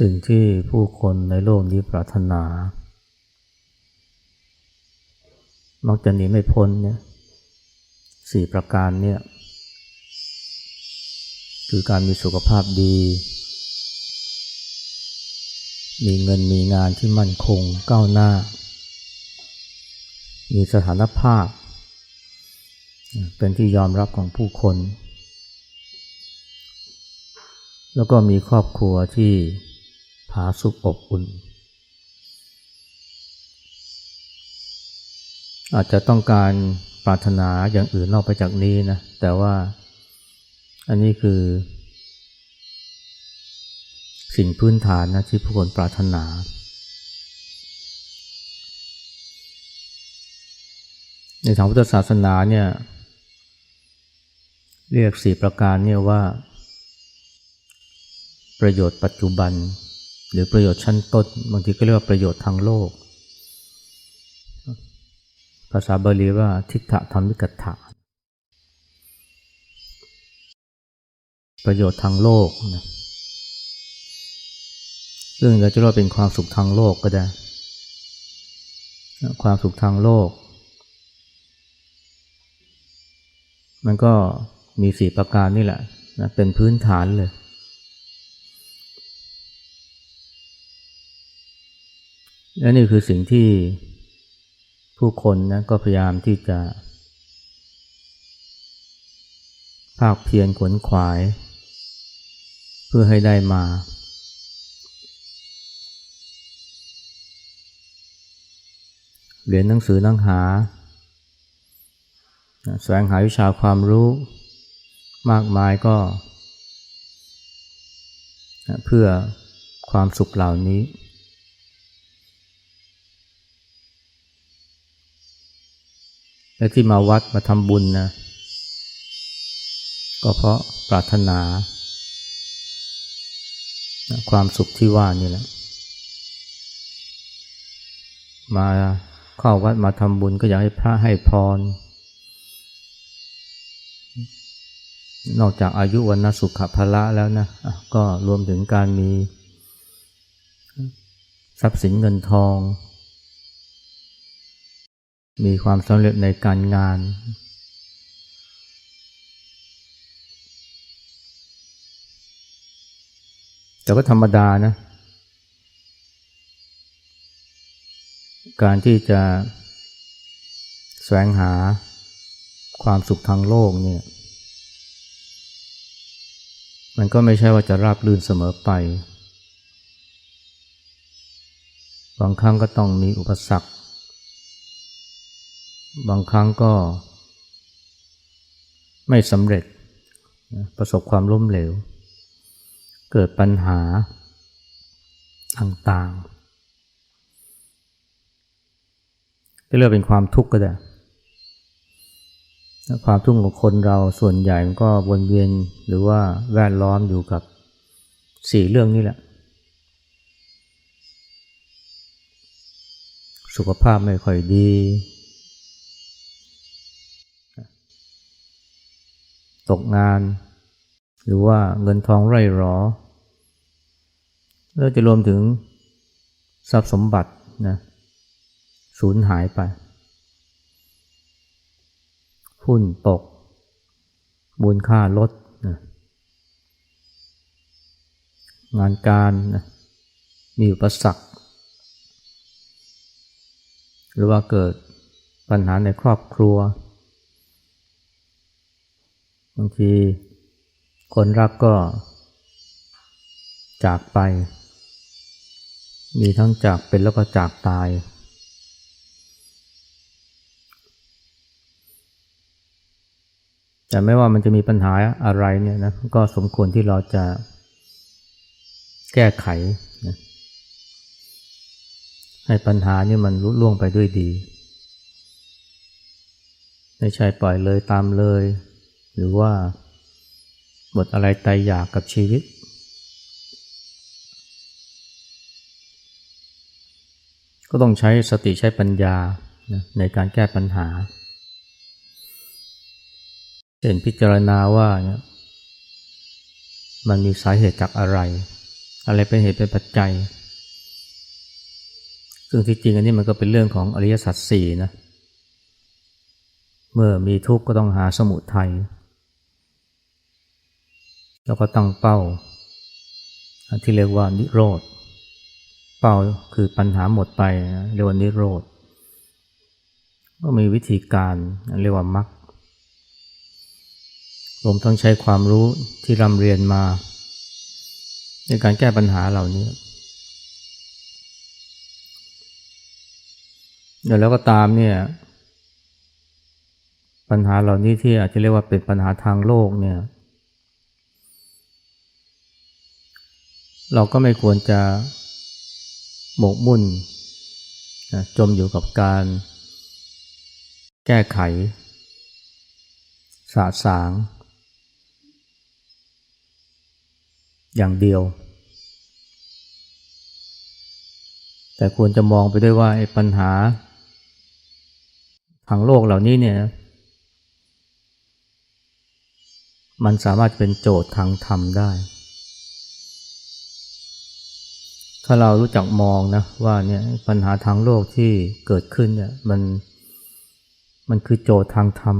สิ่งที่ผู้คนในโลกนี้ปรารถนา มักจะหนีไม่พ้นเนี่ยสี่ประการเนี่ยคือการมีสุขภาพดี มีเงินมีงานที่มั่นคงก้าวหน้า มีสถานภาพ เป็นที่ยอมรับของผู้คน แล้วก็มีครอบครัวที่ ผาสุกอบอุ่น อาจจะต้องการปรารถนาอย่างอื่นนอกไปจากนี้นะ แต่ว่าอันนี้คือ สิ่งพื้นฐานนะที่ผู้คนปรารถนา ในทางพุทธศาสนาเนี่ยเรียกสี่ประการเนี่ยว่า ประโยชน์ปัจจุบัน หรือประโยชน์ชั้นต้น บางทีก็เรียกว่าประโยชน์ทางโลก ภาษาบาลีว่าทิฏฐธรรมิกัตถะประโยชน์ทางโลกนะซึ่งเราจะเรียกว่าเป็นความสุขทางโลกก็ได้ ความสุขทางโลก มันก็มีสี่ประการนี่แหละนะเป็นพื้นฐานเลย และนี่คือสิ่งที่ผู้คนนะก็พยายามที่จะ ภาคเพียรขวนขวาย เพื่อให้ได้มา เรียนหนังสือหนังหา แสวงหาวิชาความรู้มากมายก็ เพื่อความสุขเหล่านี้ และที่มาวัดมาทำบุญนะ ก็เพราะปรารถนา ความสุขที่ว่านี่แหละ มาเข้าวัดมาทำบุญก็อยากให้พระให้พร นอกจากอายุวันนสุขภละแล้วนะะก็รวมถึงการมี ทรัพย์สินเงินทอง มีความสำเร็จในการงาน แต่ก็ธรรมดานะ การที่จะแสวงหาความสุขทางโลกเนี่ย มันก็ไม่ใช่ว่าจะราบรื่นเสมอไป บางครั้งก็ต้องมีอุปสรรค บางครั้งก็ ไม่สำเร็จ ประสบความล้มเหลว เกิดปัญหาต่างๆจะเรียกเป็นความทุกข์ก็ได้ความทุกข์ของคนเราส่วนใหญ่มันก็วนเวียนหรือว่าแวดล้อมอยู่กับสี่เรื่องนี้แหละ สุขภาพไม่ค่อยดี ตกงาน หรือว่าเงินทองไร่หรอ แล้วจะรวมถึงทรัพย์สมบัตินะสูญหายไป หุ้นตกมูลค่าลดนะงานการนะมีอุปสรรคหรือว่าเกิดปัญหาในครอบครัว บางทีคนรักก็จากไป มีทั้งจากเป็นแล้วก็จากตาย แต่ไม่ว่ามันจะมีปัญหาอะไรเนี่ยนะก็สมควรที่เราจะแก้ไขนะให้ปัญหานี่มันลุล่วงไปด้วยดี ไม่ใช่ปล่อยเลยตามเลย หรือว่าหมดอะไรตายอยากกับชีวิต ก็ต้องใช้สติใช้ปัญญาในการแก้ปัญหาเช่นพิจารณาว่ามันมีสาเหตุจากอะไร อะไรเป็นเหตุเป็นปัจจัย ซึ่งที่จริงอันนี้มันก็เป็นเรื่องของอริยสัจสี่นะ เมื่อมีทุกข์ก็ต้องหาสมุทัย แล้วก็ตั้งเป้า ที่เรียกว่านิโรธ เป้าคือปัญหาหมดไปนะเรียกว่านิโรธ ก็มีวิธีการเรียกว่ามรรครวมทั้งใช้ความรู้ที่ร่ำเรียนมา ในการแก้ปัญหาเหล่านี้เดี๋ยวแล้วก็ตามเนี่ยปัญหาเหล่านี้ที่อาจจะเรียกว่าเป็นปัญหาทางโลกเนี่ย เราก็ไม่ควรจะหมกมุ่นนะจมอยู่กับการแก้ไข สาสาง อย่างเดียว แต่ควรจะมองไปด้วยว่าไอ้ปัญหาทางโลกเหล่านี้เนี่ยมันสามารถเป็นโจทย์ทางธรรมได้ ถ้าเรารู้จักมองนะว่าเนี่ยปัญหาทางโลกที่เกิดขึ้นเนี่ยมันมันคือโจทย์ทางธรรม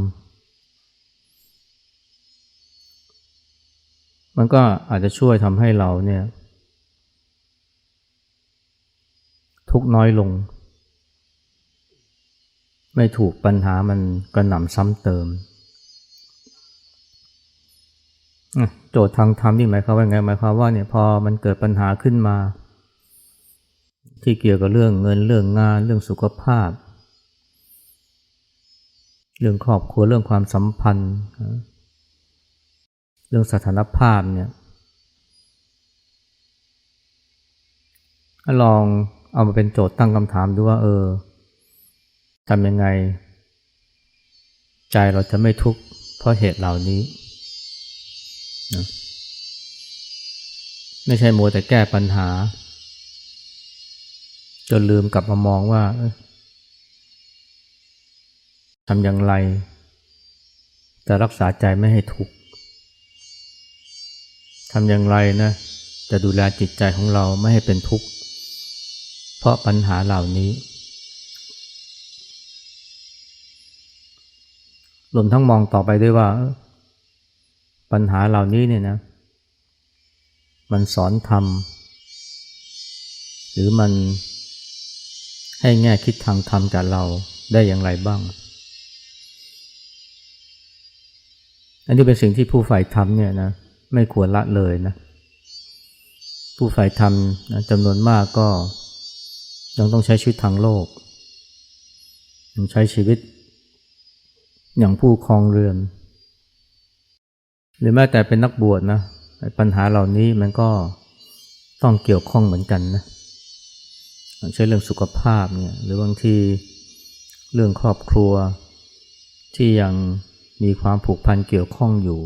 มันก็อาจจะช่วยทำให้เราเนี่ย ทุกน้อยลง ไม่ถูกปัญหามันกระหน่ำซ้ำเติม โจทย์ทางธรรมนี่หมายความว่าไงหมายความว่าเนี่ยพอมันเกิดปัญหาขึ้นมา ที่เกี่ยวกับเรื่องเงินเรื่องงาน เรื่องสุขภาพ เรื่องครอบครัวเรื่องความสัมพันธ์ เรื่องสถานภาพเนี่ยลองเอามาเป็นโจทย์ตั้งคำถามดูว่า เออทำยังไง ใจเราจะไม่ทุกข์เพราะเหตุเหล่านี้นะไม่ใช่มัวแต่แก้ปัญหา จนลืมกลับมามองว่าทำอย่างไรจะรักษาใจไม่ให้ทุกข์ทำอย่างไรนะจะดูแลจิตใจของเราไม่ให้เป็นทุกข์เพราะปัญหาเหล่านี้รวมทั้งมองต่อไปด้วยว่า ปัญหาเหล่านี้เนี่ยนะ มันสอนธรรมหรือมัน ให้แง่คิดทางธรรมกับเราได้อย่างไรบ้าง อันนี้เป็นสิ่งที่ผู้ฝ่ายธรรมเนี่ยนะไม่ควรละเลยนะผู้ฝ่ายธรรมจำนวนมากก็ยังต้องใช้ชีวิตทางโลกยังใช้ชีวิต อย่างผู้ครองเรือน หรือแม้แต่เป็นนักบวชนะปัญหาเหล่านี้มันก็ต้องเกี่ยวข้องเหมือนกันนะ ใช่เรื่องสุขภาพเนี่ยหรือบางทีเรื่องครอบครัว ที่ยังมีความผูกพันเกี่ยวข้องอยู่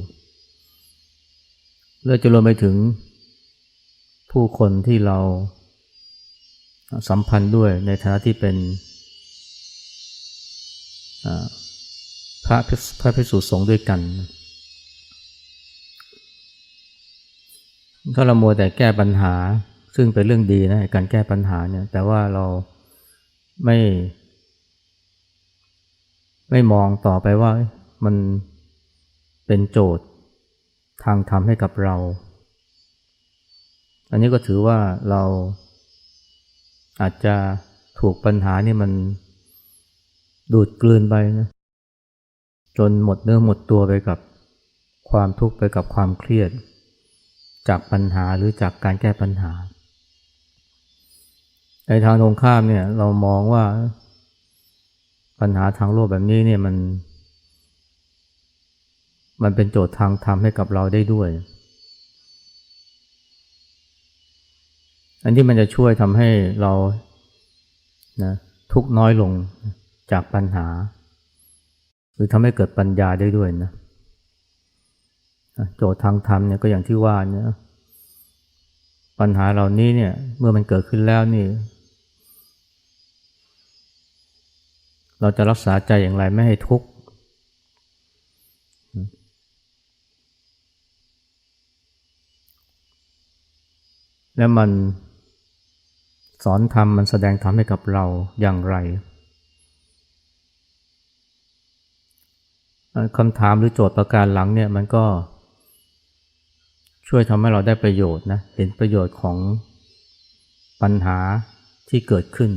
เลือจะรวมไปถึงผู้คนที่เราสัมพันธ์ด้วยในฐานะที่เป็นพระพระพิสุสงฆ์ด้วยกัน ถ้าเรามัวแต่แก้ปัญหา ซึ่งเป็นเรื่องดีนะการแก้ปัญหาเนี่ย แต่ว่าเราไม่ ไม่มองต่อไปว่ามันเป็นโจทย์ทางธรรมให้กับเรา อันนี้ก็ถือว่าเราอาจจะถูกปัญหานี่มันดูดกลืนไปนะจนหมดเนื้อหมดตัวไปกับความทุกข์ไปกับความเครียด จากปัญหาหรือจากการแก้ปัญหา ในทางตรงข้ามเนี่ยเรามองว่าปัญหาทางโลกแบบนี้เนี่ยมัน มันเป็นโจทย์ทางธรรมให้กับเราได้ด้วย อันที่มันจะช่วยทำให้เรานะทุกน้อยลงจากปัญหา หรือทำให้เกิดปัญญาได้ด้วยนะโจทย์ทางธรรมเนี่ยก็อย่างที่ว่าเนี่ยปัญหาเหล่านี้เนี่ยเมื่อมันเกิดขึ้นแล้วนี่ เราจะรักษาใจอย่างไรไม่ให้ทุกข์แล้วมันสอนธรรมมันแสดงธรรมให้กับเราอย่างไรคำถามหรือโจทย์ประการหลังเนี่ยมันก็ ช่วยทำให้เราได้ประโยชน์นะเห็นประโยชน์ของปัญหาที่เกิดขึ้น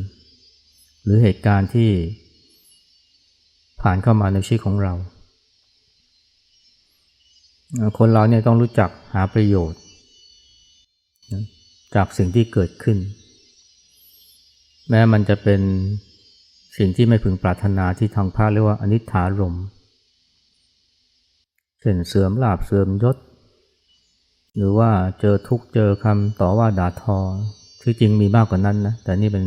หรือเหตุการณ์ที่ ผ่านเข้ามาในชีวิตของเรา คนเราเนี่ยต้องรู้จักหาประโยชน์ จากสิ่งที่เกิดขึ้น แม้มันจะเป็นสิ่งที่ไม่พึงปรารถนาที่ทางพระเรียกว่าอนิจฐารมเช่นเสื่อมลาบเสื่อมยศ หรือว่าเจอทุกเจอคำต่อว่าด่าทอที่จริงมีมากกว่านั้นนะแต่นี่เป็น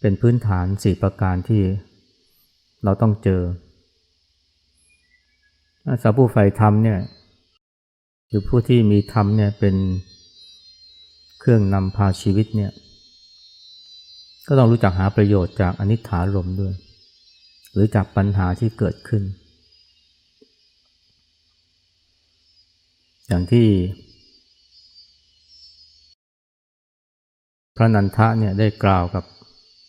เป็นพื้นฐานสี่ประการที่ เราต้องเจอสาวผู้ใฝ่ธรรมเนี่ยหรือผู้ที่มีธรรมเนี่ยเป็นเครื่องนำพาชีวิตเนี่ยก็ต้องรู้จักหาประโยชน์จากอนิจฐารมด้วย หรือจากปัญหาที่เกิดขึ้น อย่างที่ พระนันทะเนี่ยได้กล่าวกับ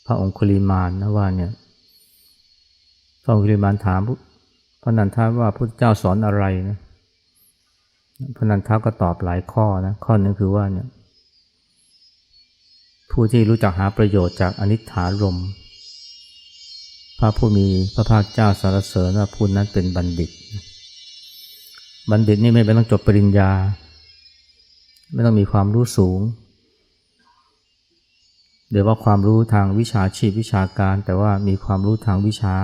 พระองคุลิมานนะว่าเนี่ย พระองคุลิมานถามพระนันทะว่าพระเจ้าสอนอะไรนะพระนันทะก็ตอบหลายข้อนะข้อนึงคือว่าเนี่ยผู้ที่รู้จักหาประโยชน์จากอนิจฐารมพระผู้มีพระภาคเจ้าสารเสริญว่าผู้นั้นเป็นบัณฑิต บัณฑิตนี่ไม่เป็นต้องจบปริญญา ไม่ต้องมีความรู้สูงหรือว่าความรู้ทางวิชาชีพวิชาการ แต่ว่ามีความรู้ทางวิชา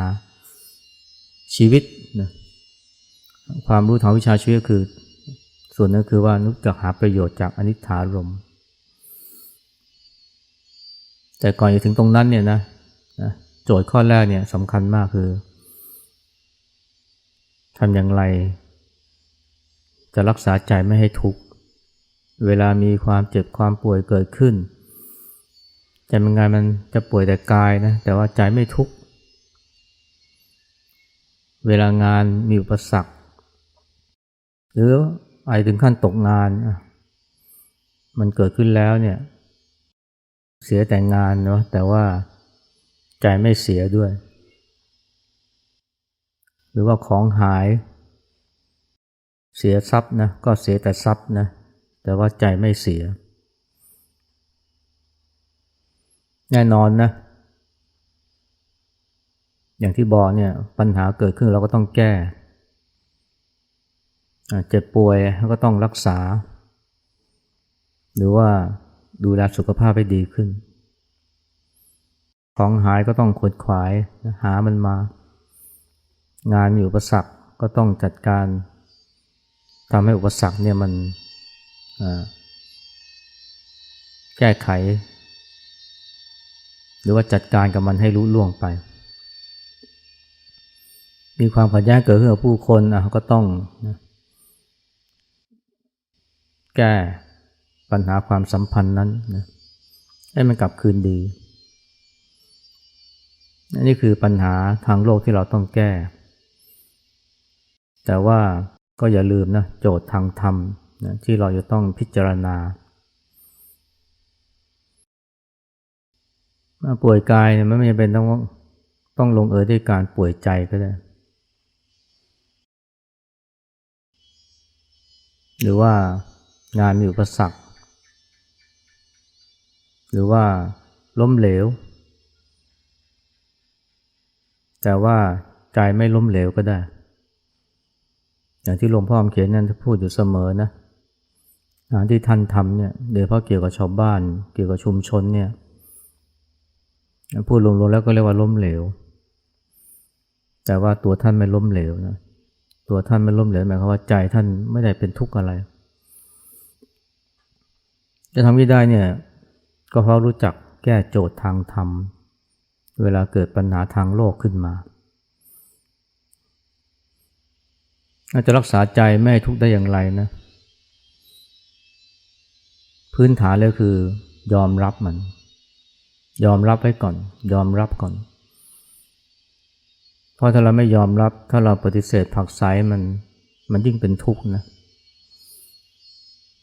ชีวิตนะความรู้ทางวิชาชีวิตคือ ส่วนนั้นคือว่านุจักหาประโยชน์จากอนิจฐารมแต่ก่อนจะถึงตรงนั้นเนี่ยนะโจทย์ข้อแรกเนี่ยสำคัญมากคือทำอย่างไร จะรักษาใจไม่ให้ทุกข์เวลามีความเจ็บความป่วยเกิดขึ้นใจมันไงมันจะป่วยแต่กายนะแต่ว่าใจไม่ทุกข์ เวลางานมีอุปสรรค หรือไอถึงขั้นตกงาน มันเกิดขึ้นแล้วเนี่ย เสียแต่งานเนาะแต่ว่าใจไม่เสียด้วย หรือว่าของหาย เสียทรัพย์นะก็เสียแต่ทรัพย์นะแต่ว่าใจไม่เสีย แน่นอนนะ อย่างที่บอกเนี่ยปัญหาเกิดขึ้นเราก็ต้องแก้เจ็บป่วยก็ต้องรักษา หรือว่าดูแลสุขภาพให้ดีขึ้น ของหายก็ต้องขดขวายหามันมา งานมีอุปสรรคก็ต้องจัดการทำให้อุปสรรคเนี่ยมันแก้ไข หรือว่าจัดการกับมันให้รู้ล่วงไป มีความขัดแย้งเกิดขึ้นกับผู้คนอะก็ต้องนะแก้ปัญหาความสัมพันธ์นั้นนะให้มันกลับคืนดีนนี่คือปัญหาทางโลกที่เราต้องแก้ แต่ว่าก็อย่าลืมนะโจทย์ทางธรรมนะที่เราจะต้องพิจารณาป่วยกายมันไม่จำเป็นต้องต้องลงเอยด้วยการป่วยใจก็ได้ หรือว่างานมีอุปสรรค หรือว่าล้มเหลว แต่ว่าใจไม่ล้มเหลวก็ได้ อย่างที่หลวงพ่อเขียนนั่นพูดอยู่เสมอนะงานที่ท่านทำเนี่ยโดยเฉพาะเกี่ยวกับชาวบ้าน เกี่ยวกับชุมชนเนี่ยพูดรวมๆแล้วก็เรียกว่าล้มเหลว แต่ว่าตัวท่านไม่ล้มเหลวนะ ตัวท่านไม่ล้มเหลวหมายความว่าใจท่านไม่ได้เป็นทุกข์อะไรจะทำที่ได้เนี่ยก็เพราะรู้จักแก้โจทย์ทางธรรม เวลาเกิดปัญหาทางโลกขึ้นมาอาจจะรักษาใจไม่ทุกข์ได้อย่างไรนะ พื้นฐานเลยคือยอมรับมัน ยอมรับไว้ก่อน ยอมรับก่อน ราะถ้าเราไม่ยอมรับ ถ้าเราปฏิเสธผักไสมันมันยิ่งเป็นทุกข์นะ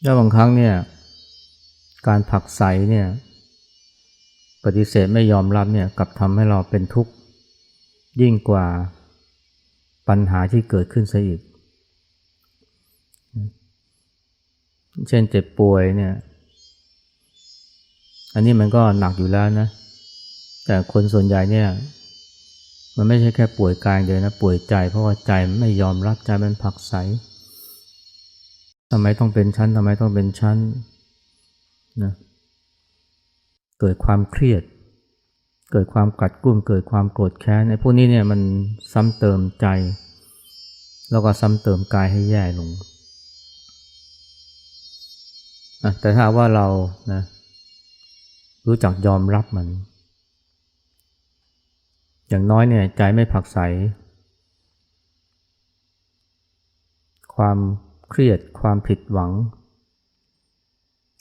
แล้วบางครั้งเนี่ยการผักไสเนี่ยปฏิเสธไม่ยอมรับเนี่ยกับทำให้เราเป็นทุกข์ยิ่งกว่าปัญหาที่เกิดขึ้นซะอีก เช่นเจ็บป่วยเนี่ย อันนี้มันก็หนักอยู่แล้วนะ แต่คนส่วนใหญ่เนี่ย มันไม่ใช่แค่ป่วยกายเดียวนะป่วยใจ เพราะว่าใจไม่ยอมรับใจมันผักไสทำไมต้องเป็นชั้นทำไมต้องเป็นชั้นนะเกิดความเครียด เกิดความกัดกุ้มเกิดความโกรธแค้นไอ้พวกนี้เนี่ยมันซ้ำเติมใจ แล้วก็ซ้ำเติมกายให้แย่ลงแต่ถ้าว่าเรานะรู้จักยอมรับมัน อย่างน้อยเนี่ยใจไม่ผักใส ความเครียดความผิดหวัง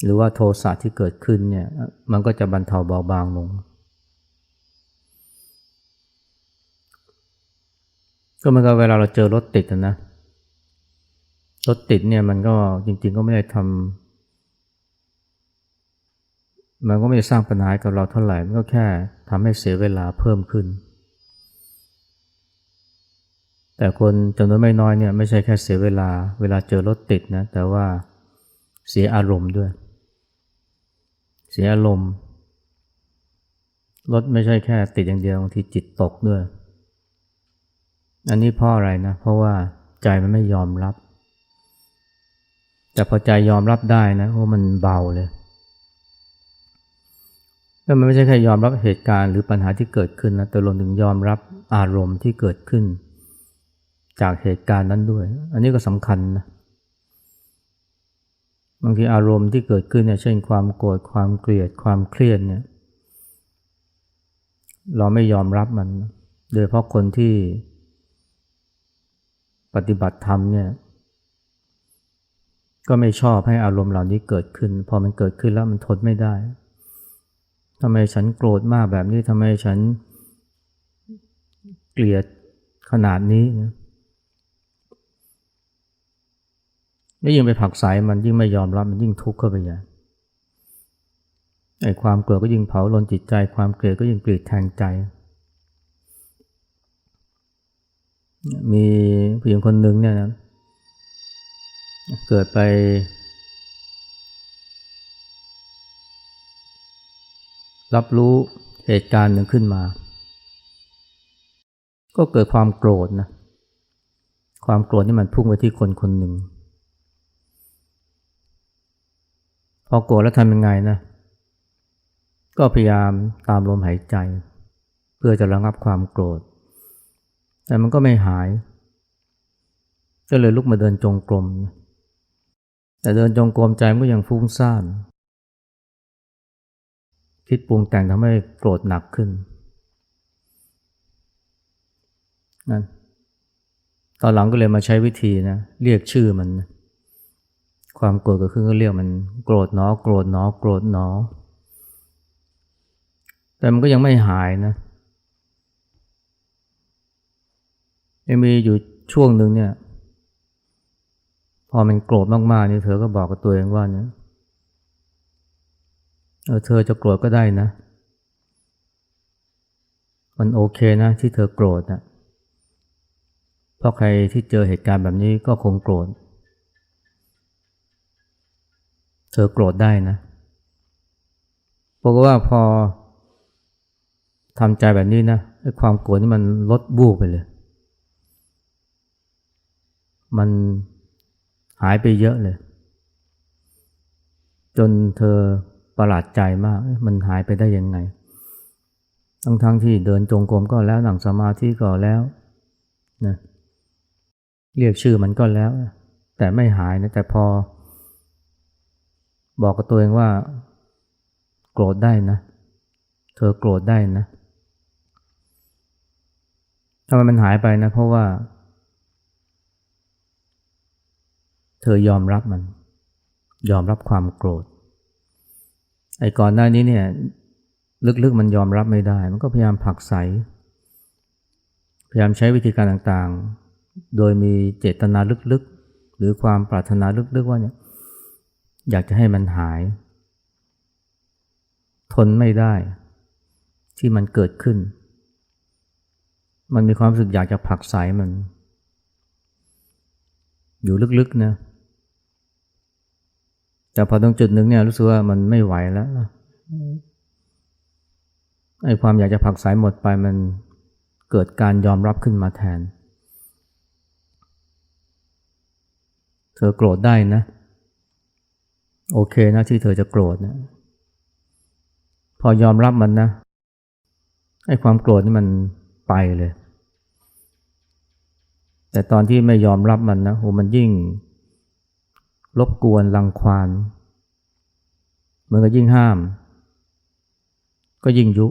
หรือว่าโทสะที่เกิดขึ้นเนี่ยมันก็จะบรรเทาเบาบางลง ก็เหมือนกับเวลาเราเจอรถติดนะรถติดเนี่ยมันก็จริง ๆ ก็ไม่ได้ทำมันก็ไม่ได้สร้างปัญหากับเราเท่าไหร่ มันก็แค่ทำให้เสียเวลาเพิ่มขึ้น แต่คนจำนวนไม่น้อยเนี่ยไม่ใช่แค่เสียเวลาเวลาเจอรถติดนะแต่ว่าเสียอารมณ์ด้วย เสียอารมณ์รถไม่ใช่แค่ติดอย่างเดียวบางทีจิตตกด้วย อันนี้เพราะอะไรนะ เพราะว่าใจมันไม่ยอมรับ แต่พอใจยอมรับได้นะโอ้มันเบาเลยแล้วมันไม่ใช่แค่ยอมรับเหตุการณ์หรือปัญหาที่เกิดขึ้นนะแต่รวมถึงยอมรับอารมณ์ที่เกิดขึ้น จากเหตุการณ์นั้นด้วย อันนี้ก็สำคัญนะบางทีอารมณ์ที่เกิดขึ้นเนี่ยเช่นความโกรธความเกลียดความเครียดเนี่ย เราไม่ยอมรับมัน โดยเพราะคนที่ปฏิบัติธรรมเนี่ย ก็ไม่ชอบให้อารมณ์เหล่านี้เกิดขึ้น พอมันเกิดขึ้นแล้วมันทนไม่ได้ทำไมฉันโกรธมากแบบนี้ทำไมฉันเกลียดขนาดนี้นะ แล้วยิ่งไปผักสายมันยิ่งไม่ยอมรับมันยิ่งทุกข์เข้าไปใหญ่ไอ้ความโกรธก็ยิ่งเผาลนจิตใจ ความเกลียดก็ยิ่งกรีดแทงใจ มีผู้หญิงคนหนึ่งเนี่ยนะเกิดไปรับรู้เหตุการณ์หนึ่งขึ้นมา ก็เกิดความโกรธนะ ความโกรธนี่มันพุ่งไปที่คนคนหนึ่ง พอโกรธแล้วทำยังไงนะ ก็พยายามตามลมหายใจ เพื่อจะระงับความโกรธ แต่มันก็ไม่หาย ก็เลยลุกมาเดินจงกรม แต่เดินจงกรมใจมันก็ยังฟุ้งซ่าน คิดปรุงแต่งทำให้โกรธหนักขึ้นนั่นตอนหลังก็เลยมาใช้วิธีนะ เรียกชื่อมันนะ ความโกรธเกิดขึ้นก็เรียกมันโกรธเนอโกรธเนอโกรธเนอแต่มันก็ยังไม่หายนะยังมีอยู่ช่วงหนึ่งเนี่ย พอมันโกรธมากๆนี่เธอก็บอกกับตัวเองว่าเนี่ยเออเธอจะโกรธก็ได้นะ มันโอเคนะที่เธอโกรธนะเพราะใครที่เจอเหตุการณ์แบบนี้ก็คงโกรธ เธอโกรธได้นะเพราะว่าพอทำใจแบบนี้นะความโกรธนี่มันลดบูบไปเลย มันหายไปเยอะเลย จนเธอประหลาดใจมาก มันหายไปได้ยังไง ทั้งทั้งที่เดินจงกรมก็แล้วหนังสมาธิก็แล้วนะเรียกชื่อมันก็แล้ว แต่ไม่หายนะ แต่พอ บอกกับตัวเองว่า โกรธได้นะ เธอโกรธได้นะทำไมมันหายไปนะ เพราะว่า เธอยอมรับมัน ยอมรับความโกรธ ไอ้ก่อนหน้านี้เนี่ย ลึกๆมันยอมรับไม่ได้ มันก็พยายามผักใสพยายามใช้วิธีการต่างๆ โดยมีเจตนาลึกๆ หรือความปรารถนาลึกๆว่าเนี่ย อยากจะให้มันหาย ทนไม่ได้ ที่มันเกิดขึ้น มันมีความรู้สึกอยากจะผลักไสมัน อยู่ลึกๆนะแต่พอตรงจุดหนึ่งเนี่ยรู้สึกว่ามันไม่ไหวแล้วไอ้ความอยากจะผลักไสหมดไปมันเกิดการยอมรับขึ้นมาแทน เธอโกรธได้นะ โอเคนะที่เธอจะโกรธนะพอยอมรับมันนะไอ้ความโกรธนี่มันไปเลย แต่ตอนที่ไม่ยอมรับมันนะโหมันยิ่งรบกวนรังควานเหมือนกับยิ่งห้าม ก็ยิ่งยุ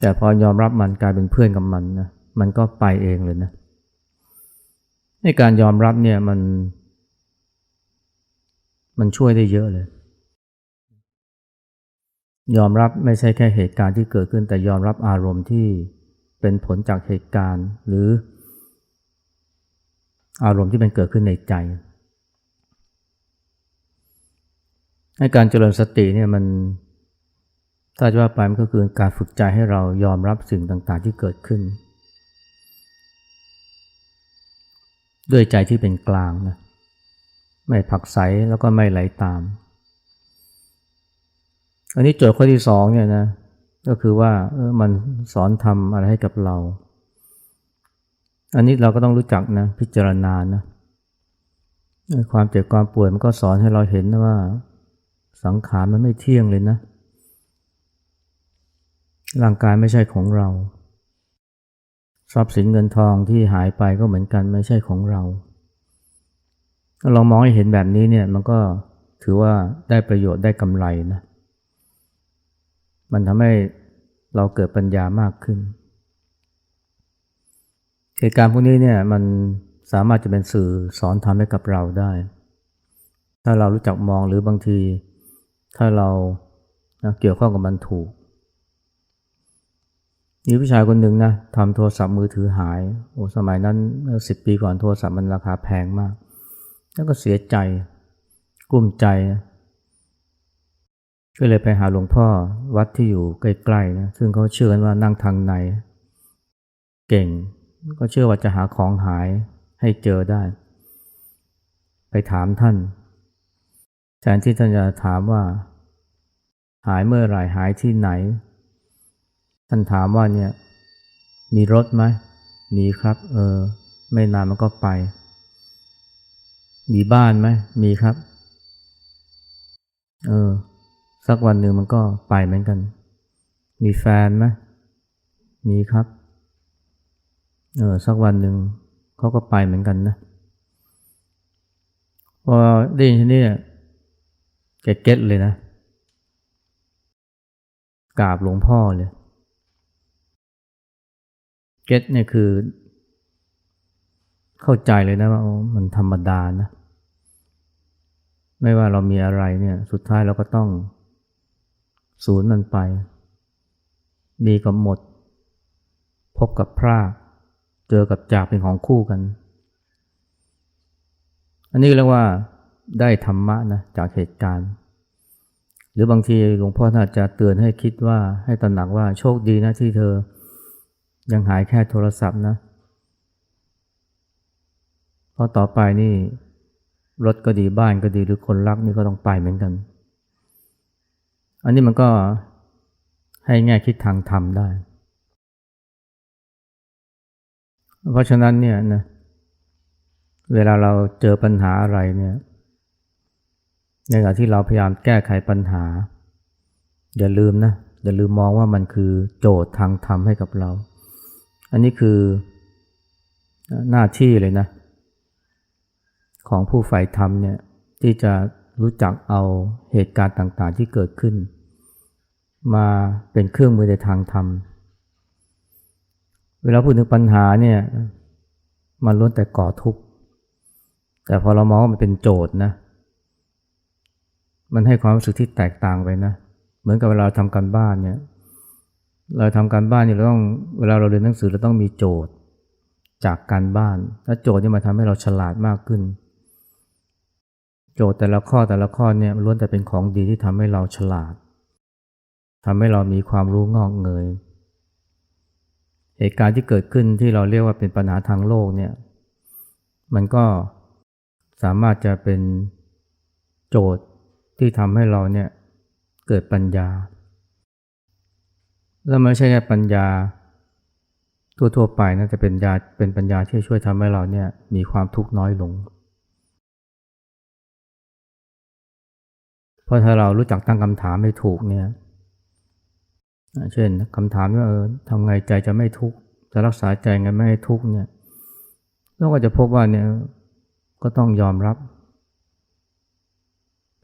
แต่พอยอมรับมันกลายเป็นเพื่อนกับมันนะมันก็ไปเองเลยนะในการยอมรับเนี่ยมัน มันช่วยได้เยอะเลย ยอมรับไม่ใช่แค่เหตุการณ์ที่เกิดขึ้น แต่ยอมรับอารมณ์ที่เป็นผลจากเหตุการณ์ หรือ อารมณ์ที่มันเกิดขึ้นในใจให้การเจริญสติเนี่ยมันถ้าจะว่าไปมันก็คือการฝึกใจให้เรายอมรับสิ่งต่างๆที่เกิดขึ้น ด้วยใจที่เป็นกลางนะ ไม่ผักใสแล้วก็ไม่ไหลาตาม อันนี้โจทย์ข้อที่สองเนี่ยนะก็คือว่าเออมันสอนทำอะไรให้กับเรา อันนี้เราก็ต้องรู้จักนะพิจารณานะความเจ็บความป่วยมันก็สอนให้เราเห็นนะว่า สังขารมันไม่เที่ยงเลยนะ ร่างกายไม่ใช่ของเรา ทรัพย์สินเงินทองที่หายไปก็เหมือนกันไม่ใช่ของเราถ้า เรามองให้เห็นแบบนี้เนี่ยมันก็ถือว่าได้ประโยชน์ได้กำไรนะ มันทำให้เราเกิดปัญญามากขึ้น เหตุการณ์พวกนี้เนี่ยมันสามารถจะเป็นสื่อสอนทำให้กับเราได้ ถ้าเรารู้จักมองหรือบางที ถ้าเรานะเกี่ยวข้องกับมันถูกมีผู้ชายคนหนึ่งนะทำโทรศัพท์มือถือหายโอ้สมัยนั้นสิบปีก่อนโทรศัพท์มันราคาแพงมาก แล้วก็เสียใจกลุ้มใจก็เลยไปหาหลวงพ่อวัดที่อยู่ใกล้ๆนะซึ่งเขาเชื่อกันว่านั่งทางใน เก่ง ก็เชื่อว่าจะหาของหายให้เจอได้ ไปถามท่านแทนที่ท่านจะถามว่า หายเมื่อไหร่หายที่ไหน ท่านถามว่าเนี่ย มีรถไหมมีครับ เออ ไม่นานมันก็ไป มีบ้านไหมมีครับ เออ สักวันหนึ่งมันก็ไปเหมือนกัน มีแฟนไหมมีครับ เออ สักวันหนึ่งเขาก็ไปเหมือนกันนะพอได้ยินที่นี่แกเก็ตเลยนะกราบหลวงพ่อเลย เก็ตเนี่ยคือ เข้าใจเลยนะว่ามันธรรมดานะ ไม่ว่าเรามีอะไรเนี่ย สุดท้ายเราก็ต้องสูญมันไป มีกับหมด พบกับพรากเจอกับจากเป็นของคู่กัน อันนี้เรียกว่าได้ธรรมะนะจากเหตุการณ์ หรือบางทีหลวงพ่อท่านจะเตือนให้คิดว่าให้ตระหนักว่าโชคดีนะที่เธอยังหายแค่โทรศัพท์นะ ราะต่อไปนี่รถก็ดีบ้านก็ดีหรือคนรักนี่ก็ต้องไปเหมือนกัน อันนี้มันก็ให้แง่คิดทางธรรมได้ เพราะฉะนั้นเนี่ยนะเวลาเราเจอปัญหาอะไรเนี่ยในขณะที่เราพยายามแก้ไขปัญหา อย่าลืมนะอย่าลืมมองว่ามันคือโจทย์ทางธรรมให้กับเรา อันนี้คือหน้าที่เลยนะ ของผู้ใฝ่ธรรมเนี่ยที่จะรู้จักเอาเหตุการณ์ต่างๆที่เกิดขึ้น มาเป็นเครื่องมือในทางธรรม เวลาพูดถึงปัญหาเนี่ยมันล้วนแต่ก่อทุกข์ แต่พอเรามองว่ามันเป็นโจทย์นะ มันให้ความรู้สึกที่แตกต่างไปนะ เหมือนกับเวลาทำการบ้านเนี่ย เราทำการบ้านเนี่ยเราต้อง เวลาเราเรียนหนังสือเราต้องมีโจทย์จากการบ้าน และโจทย์นี่มาทำให้เราฉลาดมากขึ้น โจทย์แต่ละข้อแต่ละข้อเนี่ยล้วนแต่เป็นของดีที่ทำให้เราฉลาดทำให้เรามีความรู้งอกเงย เหตุการณ์ที่เกิดขึ้นที่เราเรียกว่าเป็นปัญหาทางโลกเนี่ย มันก็สามารถจะเป็นโจทย์ที่ทำให้เราเนี่ยเกิดปัญญา แล้วไม่ใช่แค่ปัญญาทั่วๆไปนะแต่เป็นญาเป็นปัญญาที่ช่วยทำให้เราเนี่ยมีความทุกข์น้อยลง ราะถ้าเรารู้จักตั้งคำถามให้ถูกเนี่ยเช่นคำถามว่าเออทำไงใจจะไม่ทุกข์จะรักษาใจไงไม่ให้ทุกข์เนี่ยเราก็จะพบว่าเนี่ยก็ต้องยอมรับ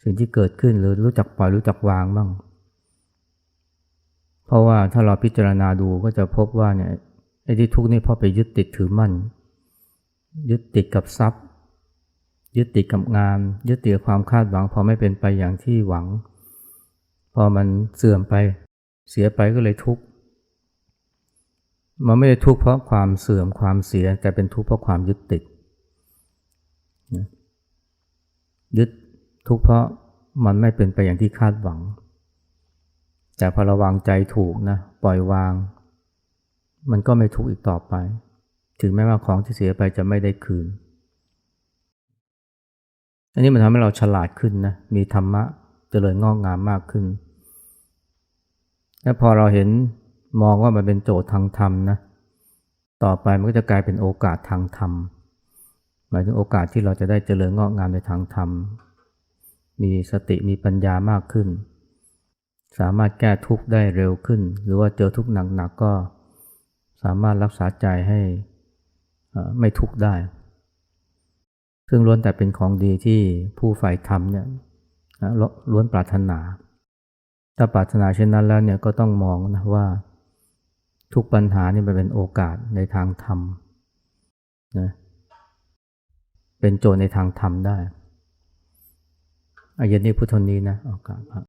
สิ่งที่เกิดขึ้นหรือรู้จักปล่อยรู้จักวางบ้าง เพราะว่าถ้าเราพิจารณาดูก็จะพบว่าเนี่ยไอ้ที่ทุกข์นี่เพราะไปยึดติดถือมั่น ยึดติดกับทรัพย์ ยึดติดกับงาน ยึดติดความคาดหวัง พอไม่เป็นไปอย่างที่หวัง พอมันเสื่อมไป เสียไปก็เลยทุกข์มันไม่ได้ทุกข์เพราะความเสื่อมความเสีย แต่เป็นทุกข์เพราะความยึดติดยึดทุกข์เพราะมันไม่เป็นไปอย่างที่คาดหวัง แต่พอระวังใจถูกนะปล่อยวาง มันก็ไม่ทุกข์อีกต่อไป ถึงแม้ว่าของที่เสียไปจะไม่ได้คืน อันนี้มันทำให้เราฉลาดขึ้นนะ มีธรรมะเจริญงอกงามมากขึ้น และพอเราเห็นมองว่ามันเป็นโจทย์ทางธรรมนะ ต่อไปมันก็จะกลายเป็นโอกาสทางธรรม หมายถึงโอกาสที่เราจะได้เจริญงอกงามในทางธรรม มีสติมีปัญญามากขึ้น สามารถแก้ทุกข์ได้เร็วขึ้น หรือว่าเจอทุกข์หนักๆก็สามารถรักษาใจให้ไม่ทุกข์ได้ ซึ่งล้วนแต่เป็นของดีที่ผู้ฝ่ายธรรมเนี่ยล้วนปรารถนา ถ้าปรารถนาเช่นนั้นแล้วเนี่ยก็ต้องมองนะว่าทุกปัญหานี่มันเป็นโอกาสในทางธรรมนะเป็นโจทย์ในทางธรรมได้อาเย็นนี้พุทธนี้นะโอกาส